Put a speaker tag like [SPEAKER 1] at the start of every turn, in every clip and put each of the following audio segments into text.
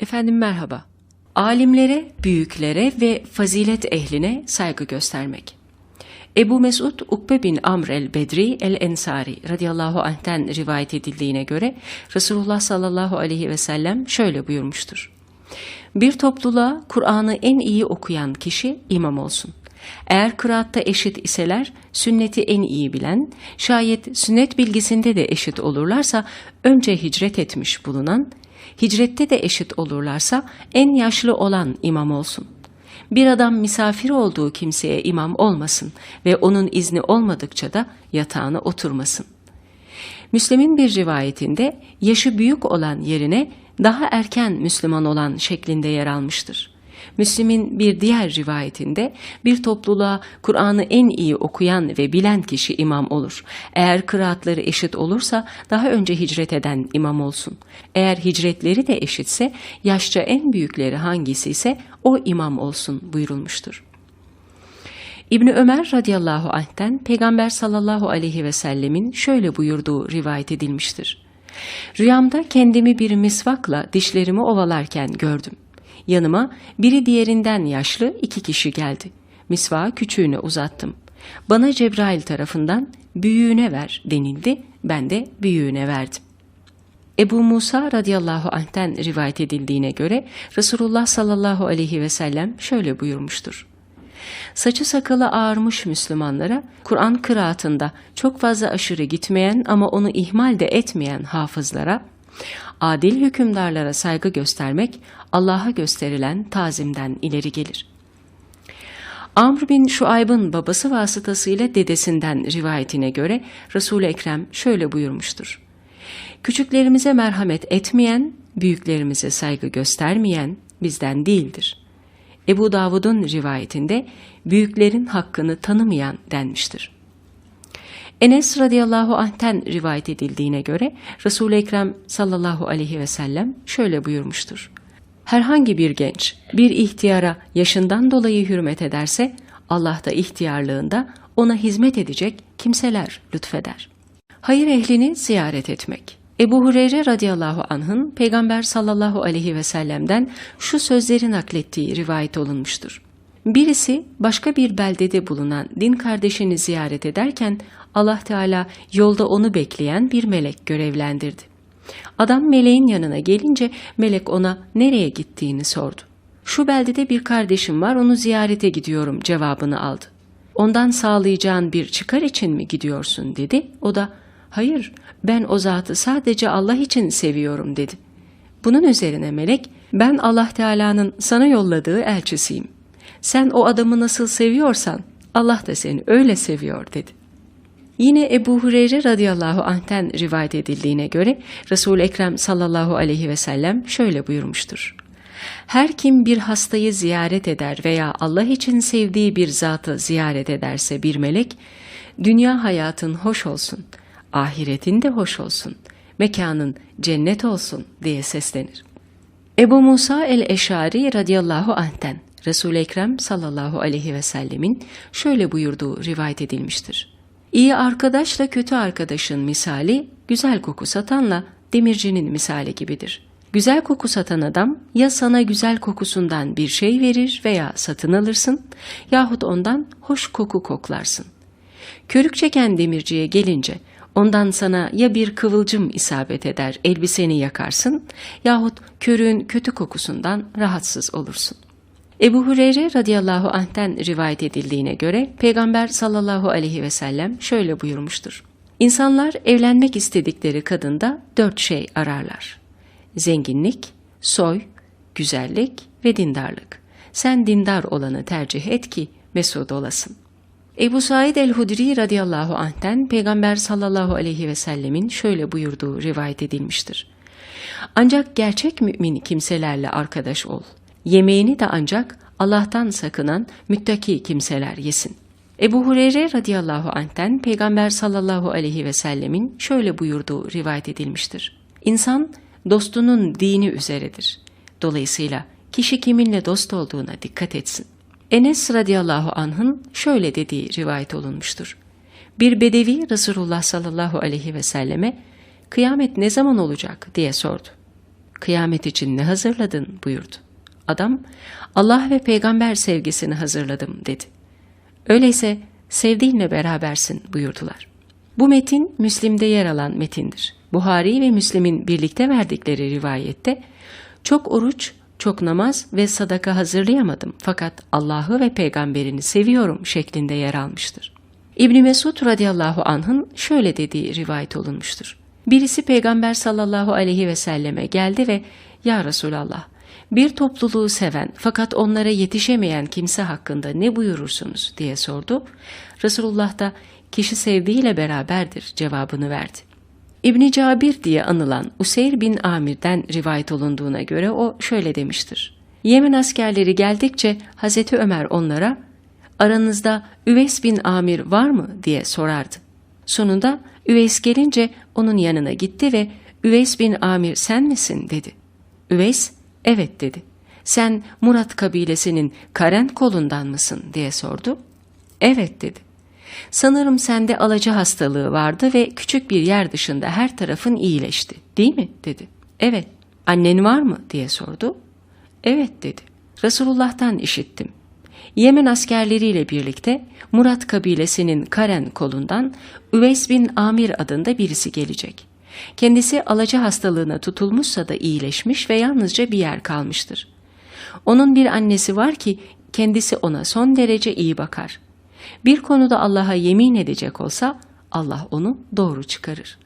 [SPEAKER 1] Efendim merhaba. Alimlere, büyüklere ve fazilet ehline saygı göstermek. Ebu Mesud Ukbe bin Amr el-Bedri el-Ensari radıyallahu anh'ten rivayet edildiğine göre Resulullah sallallahu aleyhi ve sellem şöyle buyurmuştur. Bir topluluğa Kur'an'ı en iyi okuyan kişi imam olsun. Eğer kıraatta eşit iseler, sünneti en iyi bilen, şayet sünnet bilgisinde de eşit olurlarsa, önce hicret etmiş bulunan, hicrette de eşit olurlarsa en yaşlı olan imam olsun. Bir adam misafir olduğu kimseye imam olmasın ve onun izni olmadıkça da yatağına oturmasın. Müslim'in bir rivayetinde yaşı büyük olan yerine daha erken Müslüman olan şeklinde yer almıştır. Müslim'in bir diğer rivayetinde bir topluluğa Kur'an'ı en iyi okuyan ve bilen kişi imam olur. Eğer kıraatları eşit olursa daha önce hicret eden imam olsun. Eğer hicretleri de eşitse yaşça en büyükleri hangisi ise o imam olsun buyurulmuştur. İbni Ömer radıyallahu anh'ten Peygamber sallallahu aleyhi ve sellemin şöyle buyurduğu rivayet edilmiştir. Rüyamda kendimi bir misvakla dişlerimi ovalarken gördüm. Yanıma biri diğerinden yaşlı iki kişi geldi. Misvağı küçüğüne uzattım. Bana Cebrail tarafından büyüğüne ver denildi. Ben de büyüğüne verdim. Ebu Musa radıyallahu anh'ten rivayet edildiğine göre Resulullah sallallahu aleyhi ve sellem şöyle buyurmuştur. Saçı sakalı ağarmış Müslümanlara Kur'an kıraatında çok fazla aşırı gitmeyen ama onu ihmal de etmeyen hafızlara adil hükümdarlara saygı göstermek Allah'a gösterilen tazimden ileri gelir. Amr bin Şuayb'ın babası vasıtasıyla dedesinden rivayetine göre Resul-i Ekrem şöyle buyurmuştur. Küçüklerimize merhamet etmeyen, büyüklerimize saygı göstermeyen bizden değildir. Ebu Davud'un rivayetinde büyüklerin hakkını tanımayan denmiştir. Enes radıyallahu anh'ten rivayet edildiğine göre Resul-i Ekrem sallallahu aleyhi ve sellem şöyle buyurmuştur. Herhangi bir genç bir ihtiyara yaşından dolayı hürmet ederse Allah da ihtiyarlığında ona hizmet edecek kimseler lütfeder. Hayır ehlini ziyaret etmek. Ebu Hureyre radıyallahu anh'ın Peygamber sallallahu aleyhi ve sellem'den şu sözleri naklettiği rivayet olunmuştur. Birisi başka bir beldede bulunan din kardeşini ziyaret ederken Allah Teala yolda onu bekleyen bir melek görevlendirdi. Adam meleğin yanına gelince melek ona nereye gittiğini sordu. Şu beldede bir kardeşim var onu ziyarete gidiyorum cevabını aldı. Ondan sağlayacağın bir çıkar için mi gidiyorsun dedi. O da hayır ben o zatı sadece Allah için seviyorum dedi. Bunun üzerine melek ben Allah Teala'nın sana yolladığı elçisiyim. Sen o adamı nasıl seviyorsan Allah da seni öyle seviyor dedi. Yine Ebu Hureyre radıyallahu anh'ten rivayet edildiğine göre Resul-i Ekrem sallallahu aleyhi ve sellem şöyle buyurmuştur. Her kim bir hastayı ziyaret eder veya Allah için sevdiği bir zatı ziyaret ederse bir melek, dünya hayatın hoş olsun, ahiretin de hoş olsun, mekanın cennet olsun diye seslenir. Ebu Musa el-Eşari radıyallahu anh'ten Resul-i Ekrem sallallahu aleyhi ve sellemin şöyle buyurduğu rivayet edilmiştir. İyi arkadaşla kötü arkadaşın misali, güzel koku satanla demircinin misali gibidir. Güzel koku satan adam ya sana güzel kokusundan bir şey verir veya satın alırsın yahut ondan hoş koku koklarsın. Körük çeken demirciye gelince ondan sana ya bir kıvılcım isabet eder elbiseni yakarsın yahut körüğün kötü kokusundan rahatsız olursun. Ebu Hureyre radıyallahu anh'ten rivayet edildiğine göre Peygamber sallallahu aleyhi ve sellem şöyle buyurmuştur. İnsanlar evlenmek istedikleri kadında dört şey ararlar. Zenginlik, soy, güzellik ve dindarlık. Sen dindar olanı tercih et ki mesut olasın. Ebu Said el-Hudri radıyallahu anh'ten Peygamber sallallahu aleyhi ve sellemin şöyle buyurduğu rivayet edilmiştir. Ancak gerçek mümin kimselerle arkadaş ol. Yemeğini de ancak Allah'tan sakınan müttaki kimseler yesin. Ebu Hureyre radıyallahu anh'ten Peygamber sallallahu aleyhi ve sellemin şöyle buyurduğu rivayet edilmiştir. İnsan dostunun dini üzeredir. Dolayısıyla kişi kiminle dost olduğuna dikkat etsin. Enes radıyallahu anh'ın şöyle dediği rivayet olunmuştur. Bir bedevi Resulullah sallallahu aleyhi ve selleme kıyamet ne zaman olacak diye sordu. Kıyamet için ne hazırladın buyurdu. Adam, Allah ve peygamber sevgisini hazırladım dedi. Öyleyse sevdiğinle berabersin buyurdular. Bu metin Müslim'de yer alan metindir. Buhari ve Müslim'in birlikte verdikleri rivayette çok oruç, çok namaz ve sadaka hazırlayamadım fakat Allah'ı ve peygamberini seviyorum şeklinde yer almıştır. İbni Mesud radıyallahu anh'ın şöyle dediği rivayet olunmuştur. Birisi peygamber sallallahu aleyhi ve selleme geldi ve Ya Resulallah bir topluluğu seven fakat onlara yetişemeyen kimse hakkında ne buyurursunuz diye sordu. Resulullah da kişi sevdiğiyle beraberdir cevabını verdi. İbni Cabir diye anılan Useyr bin Amir'den rivayet olunduğuna göre o şöyle demiştir. Yemen askerleri geldikçe Hazreti Ömer onlara aranızda Üveys bin Amir var mı diye sorardı. Sonunda Üveys gelince onun yanına gitti ve Üveys bin Amir sen misin dedi. Üveys evet dedi. Sen Murat kabilesinin Karen kolundan mısın diye sordu. Evet dedi. Sanırım sende alıcı hastalığı vardı ve küçük bir yer dışında her tarafın iyileşti, değil mi? dedi. Evet. Annen var mı? diye sordu. Evet dedi. Resulullah'tan işittim. Yemen askerleriyle birlikte Murat kabilesinin Karen kolundan Üveys bin Amir adında birisi gelecek. Kendisi alıcı hastalığına tutulmuşsa da iyileşmiş ve yalnızca bir yer kalmıştır. Onun bir annesi var ki kendisi ona son derece iyi bakar. Bir konuda Allah'a yemin edecek olsa Allah onu doğru çıkarır.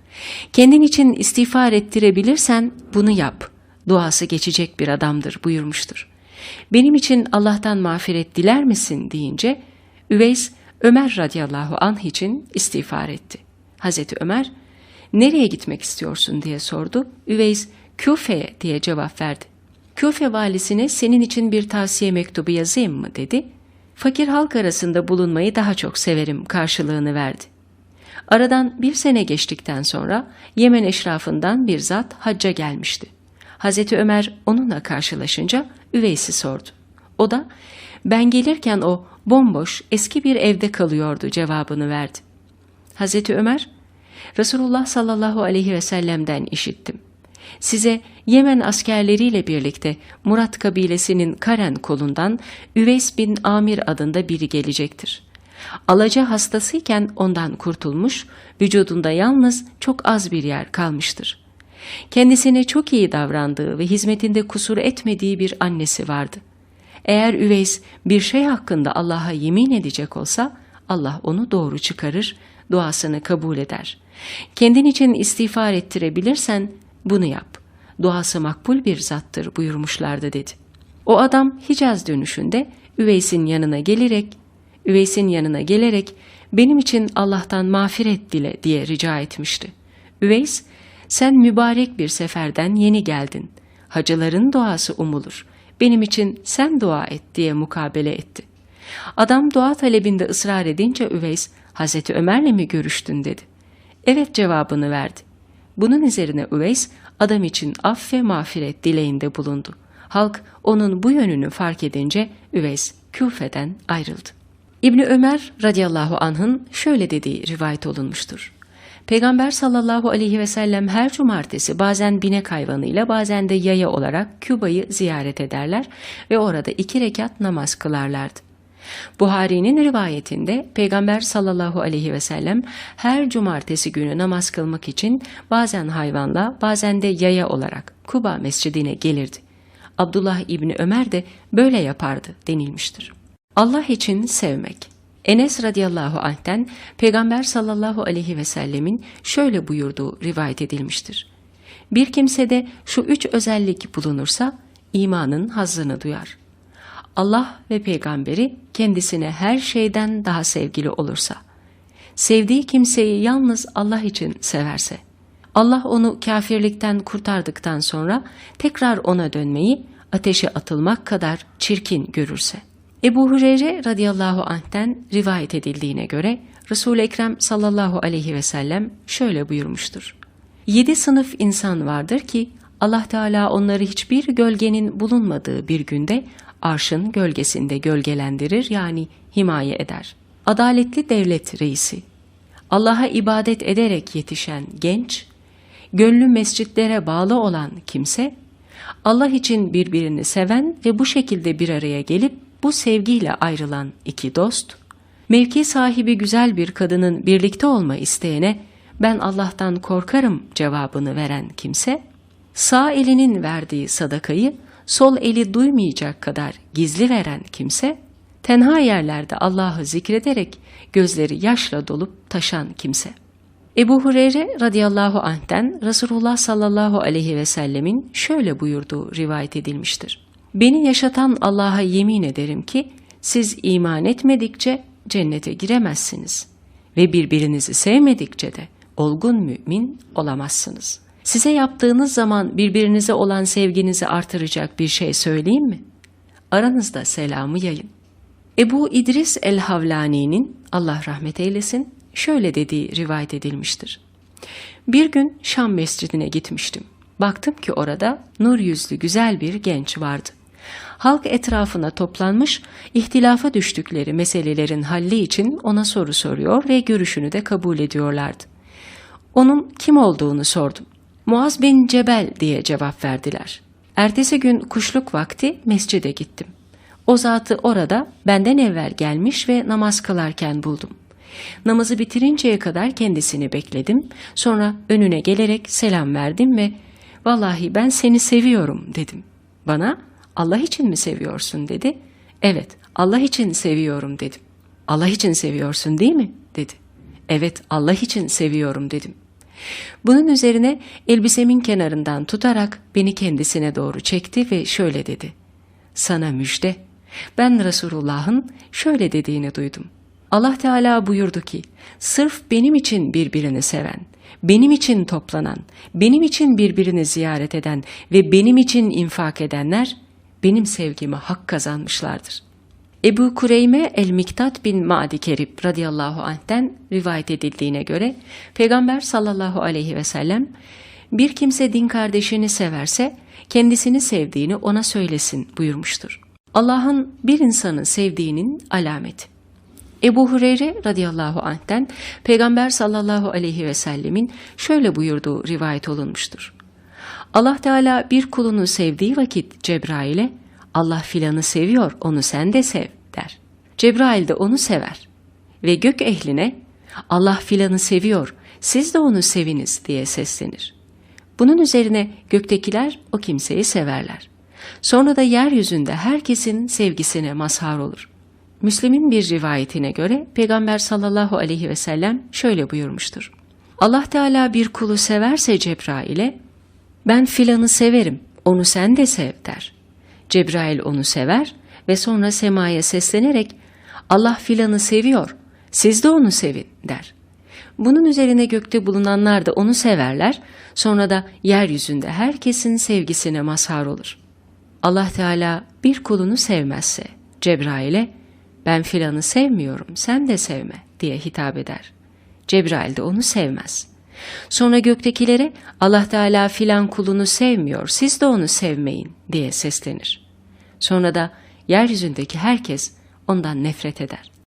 [SPEAKER 1] Kendin için istiğfar ettirebilirsen bunu yap. Duası geçecek bir adamdır buyurmuştur. Benim için Allah'tan mağfiret diler misin deyince Üveys Ömer radıyallahu anh için istiğfar etti. Hazreti Ömer nereye gitmek istiyorsun diye sordu. Üveys Küfe'ye diye cevap verdi. Küfe valisine senin için bir tavsiye mektubu yazayım mı dedi. Fakir halk arasında bulunmayı daha çok severim karşılığını verdi. Aradan bir sene geçtikten sonra Yemen eşrafından bir zat hacca gelmişti. Hazreti Ömer onunla karşılaşınca Üveys'i sordu. O da ben gelirken o bomboş eski bir evde kalıyordu cevabını verdi. Hazreti Ömer Resulullah sallallahu aleyhi ve sellem'den işittim. Size Yemen askerleriyle birlikte Murat kabilesinin Karen kolundan Üveys bin Amir adında biri gelecektir. Alaca hastasıyken ondan kurtulmuş, vücudunda yalnız çok az bir yer kalmıştır. Kendisine çok iyi davrandığı ve hizmetinde kusur etmediği bir annesi vardı. Eğer Üveys bir şey hakkında Allah'a yemin edecek olsa Allah onu doğru çıkarır, duasını kabul eder. Kendin için istiğfar ettirebilirsen bunu yap. Duası makbul bir zattır buyurmuşlardı dedi. O adam Hicaz dönüşünde Üveys'in yanına gelerek, Üveys'in yanına gelerek benim için Allah'tan mağfiret dile diye rica etmişti. Üveys, sen mübarek bir seferden yeni geldin. Hacıların duası umulur. Benim için sen dua et diye mukabele etti. Adam dua talebinde ısrar edince Üveys, Hazreti Ömer'le mi görüştün dedi. Evet cevabını verdi. Bunun üzerine Üveys adam için af ve mağfiret dileğinde bulundu. Halk onun bu yönünü fark edince Üveys Küfe'den ayrıldı. İbni Ömer radıyallahu anh'ın şöyle dediği rivayet olunmuştur. Peygamber sallallahu aleyhi ve sellem her cumartesi bazen binek hayvanıyla bazen de yaya olarak Küba'yı ziyaret ederler ve orada iki rekat namaz kılarlardı. Buhari'nin rivayetinde Peygamber sallallahu aleyhi ve sellem her cumartesi günü namaz kılmak için bazen hayvanla bazen de yaya olarak Kuba mescidine gelirdi. Abdullah İbni Ömer de böyle yapardı denilmiştir. Allah için sevmek Enes radıyallahu anh'ten Peygamber sallallahu aleyhi ve sellemin şöyle buyurduğu rivayet edilmiştir. Bir kimsede şu üç özellik bulunursa imanın hazzını duyar. Allah ve peygamberi kendisine her şeyden daha sevgili olursa, sevdiği kimseyi yalnız Allah için severse, Allah onu kafirlikten kurtardıktan sonra tekrar ona dönmeyi ateşe atılmak kadar çirkin görürse. Ebu Hureyre radıyallahu anh'ten rivayet edildiğine göre Resul-i Ekrem sallallahu aleyhi ve sellem şöyle buyurmuştur. Yedi sınıf insan vardır ki Allah Teala onları hiçbir gölgenin bulunmadığı bir günde arşın gölgesinde gölgelendirir yani himaye eder. Adaletli devlet reisi, Allah'a ibadet ederek yetişen genç, gönlü mescitlere bağlı olan kimse, Allah için birbirini seven ve bu şekilde bir araya gelip bu sevgiyle ayrılan iki dost, mevki sahibi güzel bir kadının birlikte olma isteyene ben Allah'tan korkarım cevabını veren kimse, sağ elinin verdiği sadakayı sol eli duymayacak kadar gizli veren kimse, tenha yerlerde Allah'ı zikrederek gözleri yaşla dolup taşan kimse. Ebu Hureyre radıyallahu anh'ten Resulullah sallallahu aleyhi ve sellemin şöyle buyurduğu rivayet edilmiştir. Beni yaşatan Allah'a yemin ederim ki siz iman etmedikçe cennete giremezsiniz ve birbirinizi sevmedikçe de olgun mümin olamazsınız. Size yaptığınız zaman birbirinize olan sevginizi artıracak bir şey söyleyeyim mi? Aranızda selamı yayın. Ebu İdris el-Havlani'nin Allah rahmet eylesin şöyle dediği rivayet edilmiştir. Bir gün Şam mescidine gitmiştim. Baktım ki orada nur yüzlü güzel bir genç vardı. Halk etrafına toplanmış, ihtilafa düştükleri meselelerin halli için ona soru soruyor ve görüşünü de kabul ediyorlardı. Onun kim olduğunu sordum. Muaz bin Cebel diye cevap verdiler. Ertesi gün kuşluk vakti mescide gittim. O zatı orada benden evvel gelmiş ve namaz kılarken buldum. Namazı bitirinceye kadar kendisini bekledim. Sonra önüne gelerek selam verdim ve vallahi ben seni seviyorum dedim. Bana Allah için mi seviyorsun dedi. Evet Allah için seviyorum dedim. Allah için seviyorsun değil mi dedi. Evet Allah için seviyorum dedim. Bunun üzerine elbisemin kenarından tutarak beni kendisine doğru çekti ve şöyle dedi. Sana müjde. Ben Resulullah'ın şöyle dediğini duydum. Allah Teala buyurdu ki, sırf benim için birbirini seven, benim için toplanan, benim için birbirini ziyaret eden ve benim için infak edenler, benim sevgime hak kazanmışlardır. Ebu Kureyme el-Miktat bin Ma'di Kerib radıyallahu anh'ten rivayet edildiğine göre Peygamber sallallahu aleyhi ve sellem bir kimse din kardeşini severse kendisini sevdiğini ona söylesin buyurmuştur. Allah'ın bir insanı sevdiğinin alameti. Ebu Hureyre radıyallahu anh'ten Peygamber sallallahu aleyhi ve sellemin şöyle buyurduğu rivayet olunmuştur. Allah Teala bir kulunu sevdiği vakit Cebrail'e Allah filanı seviyor onu sen de sev der. Cebrail de onu sever ve gök ehline Allah filanı seviyor siz de onu seviniz diye seslenir. Bunun üzerine göktekiler o kimseyi severler. Sonra da yeryüzünde herkesin sevgisine mazhar olur. Müslim'in bir rivayetine göre Peygamber sallallahu aleyhi ve sellem şöyle buyurmuştur. Allah Teala bir kulu severse Cebrail'e ben filanı severim onu sen de sev der. Cebrail onu sever ve sonra semaya seslenerek Allah filanı seviyor siz de onu sevin der. Bunun üzerine gökte bulunanlar da onu severler sonra da yeryüzünde herkesin sevgisine mazhar olur. Allah Teala bir kulunu sevmezse Cebrail'e ben filanı sevmiyorum sen de sevme diye hitap eder. Cebrail de onu sevmez. Sonra göktekilere Allah Teala filan kulunu sevmiyor siz de onu sevmeyin diye seslenir. Sonra da yeryüzündeki herkes ondan nefret eder.